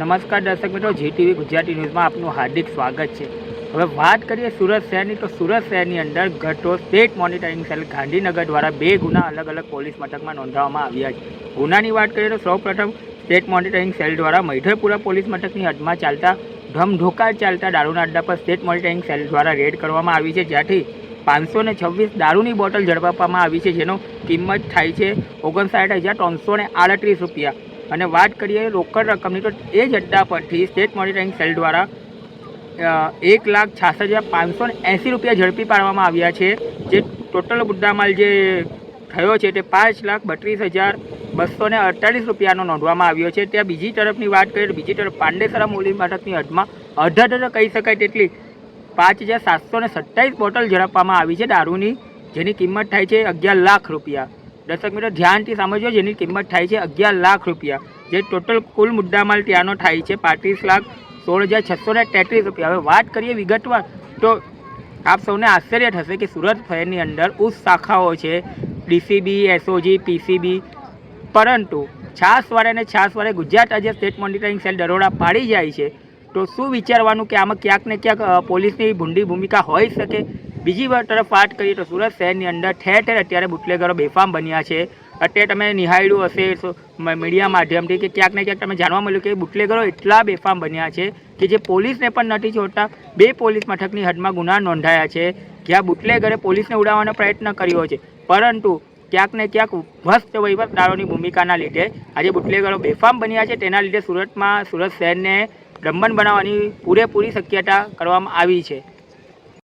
નમસ્કાર દર્શક મિત્રો જી ટીવી ગુજરાતી ન્યૂઝમાં આપનું હાર્દિક સ્વાગત છે. હવે વાત કરીએ સુરત શહેરની, તો સુરત શહેરની અંદર ઘટો સ્ટેટ મોનિટરિંગ સેલ ગાંધીનગર દ્વારા બે ગુના અલગ અલગ પોલીસ મથકમાં નોંધાવવામાં આવ્યા છે. ગુનાની વાત કરીએ તો સૌપ્રથમ સ્ટેટ મોનિટરિંગ સેલ દ્વારા મૈઢરપુરા પોલીસ મથકની હદમાં ચાલતા, ધમધોકાર ચાલતા દારૂના અડ્ડા પર સ્ટેટ મોનિટરિંગ સેલ દ્વારા રેડ કરવામાં આવી છે. જ્યાંથી પાંચસો ને છવ્વીસ દારૂની બોટલ ઝડપાવવામાં આવી છે, જેનો કિંમત થાય છે ઓગણસાઠ હજાર ત્રણસો આડત્રીસ રૂપિયા. અને વાત કરીએ રોકડ રકમની, તો એ જ અડ્ડા પરથી સ્ટેટ મોનિટરિંગ સેલ દ્વારા એક લાખ છાસઠ હજાર પાંચસો એંસી રૂપિયા ઝડપી પાડવામાં આવ્યા છે. જે ટોટલ મુદ્દામાલ જે થયો છે તે પાંચ લાખ બત્રીસ હજાર બસો ને અડતાલીસ રૂપિયાનો નોંધવામાં આવ્યો છે. ત્યાં બીજી તરફની વાત કરીએ, તો બીજી તરફ પાંડેસરા મૂલી મથકની હદમાં અઢળ કહી શકાય તેટલી પાંચ હજાર સાતસો ને સત્તાવીસ બોટલ ઝડપવામાં આવી છે દારૂની, જેની કિંમત થાય છે અગિયાર લાખ રૂપિયા. દર્શક મિત્રો, ધ્યાનથી સમજો જેની કિંમત થાય છે અગિયાર લાખ રૂપિયા. જે ટોટલ કુલ મુદ્દામાલ ત્યાંનો થાય છે પાંત્રીસ લાખ સોળ હજાર છસો ને તેત્રીસ રૂપિયા. હવે વાત કરીએ વિગતવાર, તો આપ સૌને આશ્ચર્ય થશે કે સુરત શહેરની અંદર ઉચ્ચ શાખાઓ છે, ડીસીબી, એસઓજી, પીસીબી. પરંતુ છાસવારે અને છાસવારે ગુજરાત આજે સ્ટેટ મોનિટરિંગ સેલ દરોડા પાડી જાય છે. તો શું વિચારવાનું કે આમાં ક્યાંક ને ક્યાંક પોલીસની ભૂંડી ભૂમિકા હોઈ શકે? બીજી તરફ વાત કરીએ તો સુરત શહેરની અંદર ઠેર ઠેર અત્યારે બુટલેગરો બેફામ બન્યા છે. અત્યારે તમે નિહાળ્યું હશે મીડિયા માધ્યમથી કે ક્યાંક ને ક્યાંક તમે જાણવા મળ્યું કે બુટલેગરો એટલા બેફામ બન્યા છે કે જે પોલીસને પણ નથી છોડતા બે પોલીસ મથકની હદમાં ગુના નોંધાયા છે. જ્યાં બુટલેગરે પોલીસને ઉડાવવાનો પ્રયત્ન કર્યો છે. પરંતુ ક્યાંક ને ક્યાંક ભ્રષ્ટ વહીવટદારોની ભૂમિકાના લીધે આજે બુટલેગરો બેફામ બન્યા છે. તેના લીધે સુરતમાં, સુરત શહેરને બ્રહ્મણ બનાવવાની પૂરેપૂરી શક્યતા કરવામાં આવી છે.